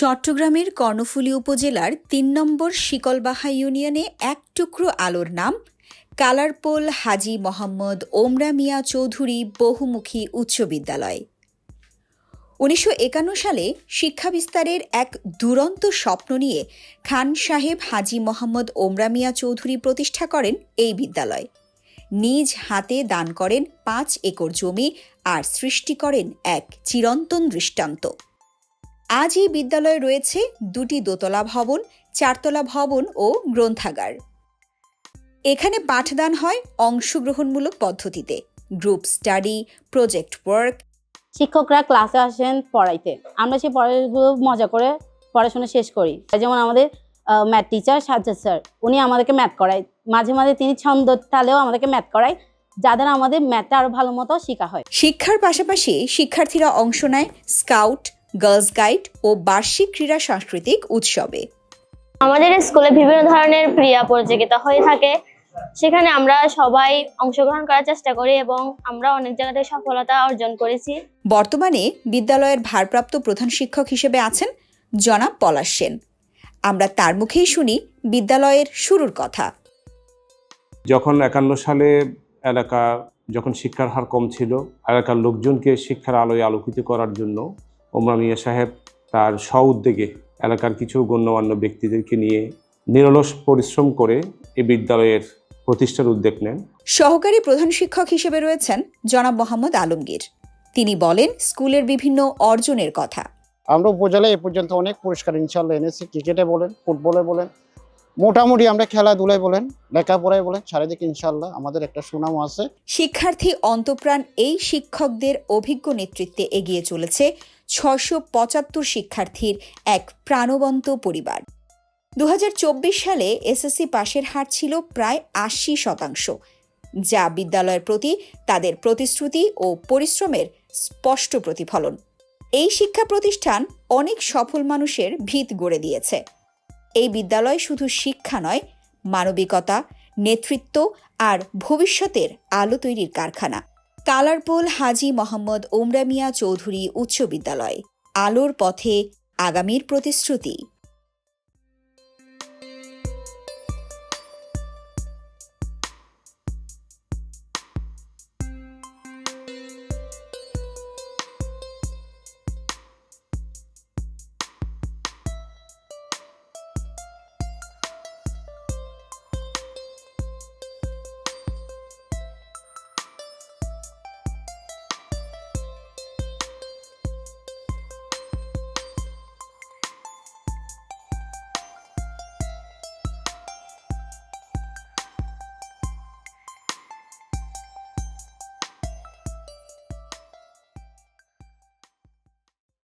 চট্টগ্রামের কর্ণফুলী উপজেলার তিন নম্বর শিকলবাহা ইউনিয়নে এক টুকরো আলোর নাম, কালারপোল হাজি মোহাম্মদ ওমরা মিয়া চৌধুরী বহুমুখী উচ্চ বিদ্যালয়। উনিশশো একান্ন সালে শিক্ষা বিস্তারের এক দুরন্ত স্বপ্ন নিয়ে খান সাহেব হাজি মোহাম্মদ ওমরা মিয়া চৌধুরী প্রতিষ্ঠা করেন এই বিদ্যালয়। নিজ হাতে দান করেন পাঁচ একর জমি আর সৃষ্টি করেন এক চিরন্তন দৃষ্টান্ত। আজ এই বিদ্যালয়ে রয়েছে দুটি দোতলা ভবন চারতলা ভবন ও গ্রন্থাগার। এখানে পাঠদান হয় অংশগ্রহণমূলক পদ্ধতিতে। Group study project work. শিক্ষকরা ক্লাসে আসেন পড়াইতে। আমরা সেই পড়াগুলো মজা করে পড়াশোনা শেষ করি। যেমন আমাদের ম্যাথ টিচার সাজ্জাদ স্যার উনি আমাদেরকে ম্যাথ করায়। মাঝে মাঝে তিনি ছন্দ তালেও আমাদেরকে ম্যাথ করায় যাদের আমাদের ম্যাথটা আরও ভালো মতো শেখা হয়। শিক্ষার পাশাপাশি শিক্ষার্থীরা অংশ নেয় স্কাউট গার্লস গাইড ও বার্ষিক ক্রীড়া সাংস্কৃতিক উৎসবে। আমাদের স্কুলে বিভিন্ন ধরনের ক্রীড়া প্রতিযোগিতা হয়ে থাকে। সেখানে আমরা সবাই অংশগ্রহণ করার চেষ্টা করি এবং আমরা অনেক জায়গাতে সফলতা অর্জন করেছি। বর্তমানে বিদ্যালয়ের ভারপ্রাপ্ত প্রধান শিক্ষক হিসেবে আছেন জনাব পলাশ সেন। আমরা তার মুখেই শুনি বিদ্যালয়ের শুরুর কথা। যখন একান্ন সালে এলাকা যখন শিক্ষার হার কম ছিল এলাকার লোকজনকে শিক্ষার আলোয় আলোকিত করার জন্য ওমরা মিয়া সাহেব তার স্ব উদ্যোগে এলাকার কিছু গণ্যমান্য ব্যক্তিদেরকে নিয়ে নিরলস পরিশ্রম করে এই বিদ্যালয়ের প্রতিষ্ঠার উদ্যোগ নেন। সহকারী প্রধান শিক্ষক হিসেবে রয়েছেন জনাব মোহাম্মদ আলমগীর। তিনি বলেন স্কুলের বিভিন্ন অর্জনের কথা। আমরা উপজেলায় এ পর্যন্ত অনেক পুরস্কার ইনশাল্লাহ এনেছি ক্রিকেটে বলেন ফুটবলে বলেন মোটামুটি আমরা খেলাধুলায় বলেন লেখাপড়ায় বলেন চারিদিকে ইনশাল্লাহ আমাদের একটা সুনাম আছে। শিক্ষার্থী অন্তপ্রাণ এই শিক্ষকদের অভিজ্ঞ নেতৃত্বে এগিয়ে চলেছে ছশো পঁচাত্তর শিক্ষার্থীর এক প্রাণবন্ত পরিবার। দু হাজার চব্বিশ সালে এসএসসি পাশের হার ছিল প্রায় আশি শতাংশ, যা বিদ্যালয়ের প্রতি তাদের প্রতিশ্রুতি ও পরিশ্রমের স্পষ্ট প্রতিফলন। এই শিক্ষা প্রতিষ্ঠান অনেক সফল মানুষের ভিত গড়ে দিয়েছে। এই বিদ্যালয় শুধু শিক্ষা নয়, মানবিকতা, নেতৃত্ব আর ভবিষ্যতের আলো তৈরির কারখানা। কালারপোল হাজি মোহাম্মদ ওমরা মিয়া চৌধুরী উচ্চ বিদ্যালয়। আলোর পথে আগামীর প্রতিশ্রুতি।